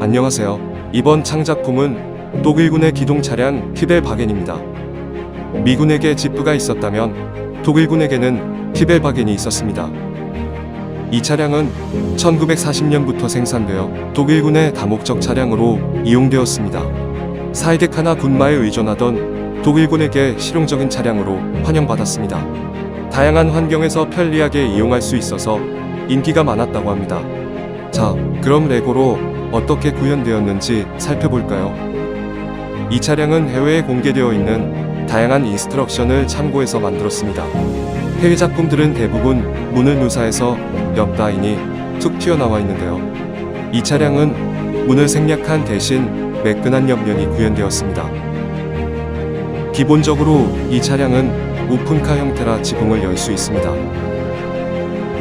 안녕하세요. 이번 창작품은 독일군의 기동 차량 키벨 바겐입니다. 미군에게 지프가 있었다면 독일군에게는 키벨 바겐이 있었습니다. 이 차량은 1940년부터 생산되어 독일군의 다목적 차량으로 이용되었습니다. 사이데카나 군마에 의존하던 독일군에게 실용적인 차량으로 환영받았습니다. 다양한 환경에서 편리하게 이용할 수 있어서 인기가 많았다고 합니다. 자, 그럼 레고로 어떻게 구현되었는지 살펴볼까요? 이 차량은 해외에 공개되어 있는 다양한 인스트럭션을 참고해서 만들었습니다. 해외 작품들은 대부분 문을 묘사해서 옆 라인이 툭 튀어나와 있는데요. 이 차량은 문을 생략한 대신 매끈한 옆면이 구현되었습니다. 기본적으로 이 차량은 오픈카 형태라 지붕을 열 수 있습니다.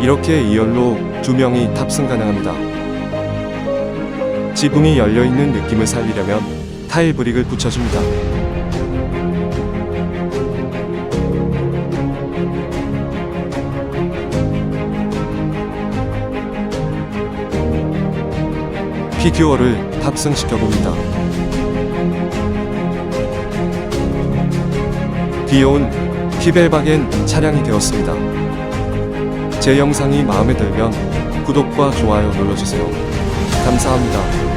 이렇게 2열로 두 명이 탑승 가능합니다. 지붕이 열려 있는 느낌을 살리려면 타일 브릭을 붙여줍니다. 피규어를 탑승시켜 봅니다. 귀여운 키벨바겐 차량이 되었습니다. 제 영상이 마음에 들면 구독과 좋아요 눌러주세요. 감사합니다.